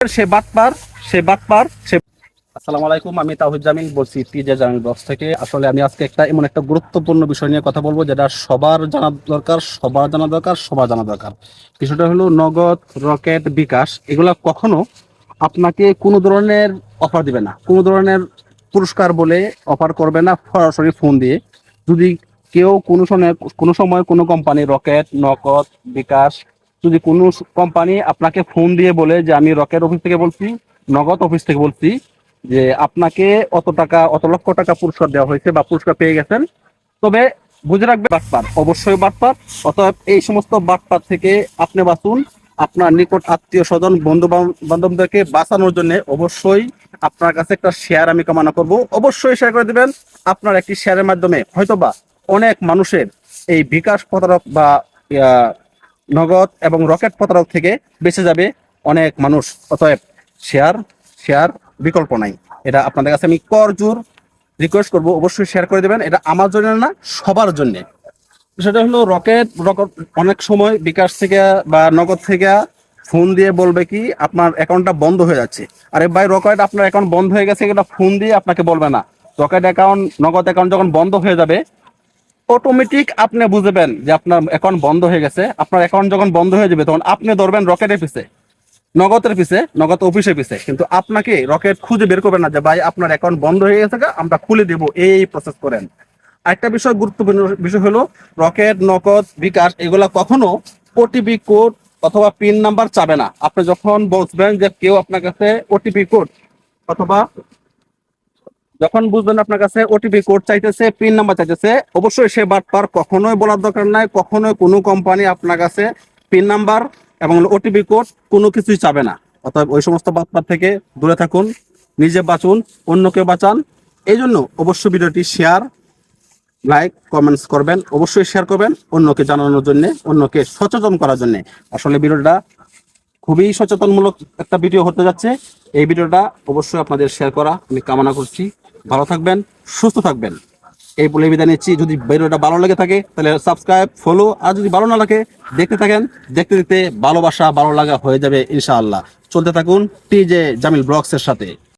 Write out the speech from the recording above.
সে বাটপার সে বাটপার সে আসসালামু আলাইকুম, আমি তাহিদ জামিল বলছি থেকে। আসলে আমি আজকে একটা এমন একটা গুরুত্বপূর্ণ বিষয় নিয়ে কথা বলব, যেটা সবার জানা দরকার, সবার জানা দরকার, সবার জানা দরকার। হলো নগদ, রকেট, বিকাশ, এগুলা কখনো আপনাকে কোনো ধরনের অফার দিবে না। কোনো ধরনের পুরস্কার বলে অফার করবে না, সরাসরি ফোন দিয়ে। যদি কেউ কোনো সময় কোনো সময় কোনো কোম্পানি রকেট, নগদ, বিকাশ যদি কোনো কোম্পানি আপনাকে ফোন দিয়ে বলে যে, আমি রকেট অফিস থেকে বলছি, নগদ অফিস থেকে বলছি, যে আপনাকে অত টাকা, অত লক্ষ টাকা পুরস্কার দেওয়া হয়েছে বা পুরস্কার পেয়ে গেছেন, তবে বুঝে রাখবে বাটপার, অবশ্যই বাটপার। অতএব এই সমস্ত বাটপার থেকে আপনি বাঁচুন। আপনার নিকট আত্মীয় স্বজন বন্ধু বান্ধবদেরকে বাঁচানোর জন্য অবশ্যই আপনার কাছে একটা শেয়ার আমি কামনা করব। অবশ্যই শেয়ার করে দেবেন। আপনার একটি শেয়ারের মাধ্যমে হয়তোবা অনেক মানুষের এই বিকাশ প্রতারক বা নগদ এবং রকেট প্রতারক থেকে বেঁচে যাবে অনেক মানুষ। অতএব শেয়ার শেয়ার বিকল্প নাই। এটা আপনাদের কাছে আমি করজোর রিকোয়েস্ট করব। অবশ্যই শেয়ার করে দেবেন। এটা আমার জন্য না, সবার জন্য। সেটা হলো রকেট রকেট অনেক সময় বিকাশ থেকে বা নগদ থেকে ফোন দিয়ে বলবে কি, আপনার অ্যাকাউন্টটা বন্ধ হয়ে যাচ্ছে। আরে ভাই, রকেট আপনার অ্যাকাউন্ট বন্ধ হয়ে গেছে এটা ফোন দিয়ে আপনাকে বলবে না। রকেট অ্যাকাউন্ট, নগদ অ্যাকাউন্ট যখন বন্ধ হয়ে যাবে অটোমেটিক আপনি বুঝবেন যে আপনার অ্যাকাউন্ট বন্ধ হয়ে গেছে। আপনার অ্যাকাউন্ট যখন বন্ধ হয়ে যাবে, তখন আপনি ধরবেন রকেটের পিছে, নগদের পিছে, নগদ অফিসের পিছে। কিন্তু আপনাকে রকেট খুঁজে বের করবেন না যে, ভাই, আপনার অ্যাকাউন্ট বন্ধ হয়ে গেছে আমরা খুলে দেবো, এই প্রসেস করেন। আরেকটা বিষয় গুরুত্বপূর্ণ বিষয় হলো, রকেট, নগদ, বিকাশ, এগুলা কখনো ওটিপি কোড অথবা পিন নাম্বার চাবে না। আপনি যখন বলবেন যে কেউ আপনার কাছে ওটিপি কোড অথবা যখন বুঝবেন আপনার কাছে ওটিপি কোড চাইতেছে পিন নাম্বার চাইতেছে, অবশ্যই সে বাটপার কখনোই বলার দরকার নাই, কখনোই কোনো কোম্পানি আপনার কাছে পিন নাম্বার এবং ওটিপি কোড কোনো কিছুই চাবে না। অর্থাৎ ওই সমস্ত বাটপার থেকে দূরে থাকুন, নিজে বাঁচুন অন্যকে বাঁচান। এই জন্য অবশ্যই ভিডিওটি শেয়ার লাইক কমেন্টস করবেন, অবশ্যই শেয়ার করবেন অন্যকে জানানোর জন্য, অন্যকে সচেতন করার জন্য। আসলে ভিডিওটা খুবই সচেতনমূলক একটা ভিডিও হতে যাচ্ছে। এই ভিডিওটা অবশ্যই আপনাদের শেয়ার করা। আমি কামনা করছি। ভালো থাকবেন, সুস্থ থাকবেন। এই বলে বিদায় নিচ্ছি। যদি ভিডিওটা ভালো লেগে থাকে, তাহলে সাবস্ক্রাইব ফলো আর যদি ভালো না লাগে, দেখতে থাকেন। দেখতে দেখতে ভালোবাসা, ভালো লাগা হয়ে যাবে ইনশাআল্লাহ। চলতে থাকুন টিজে জামিল ব্লগসের সাথে।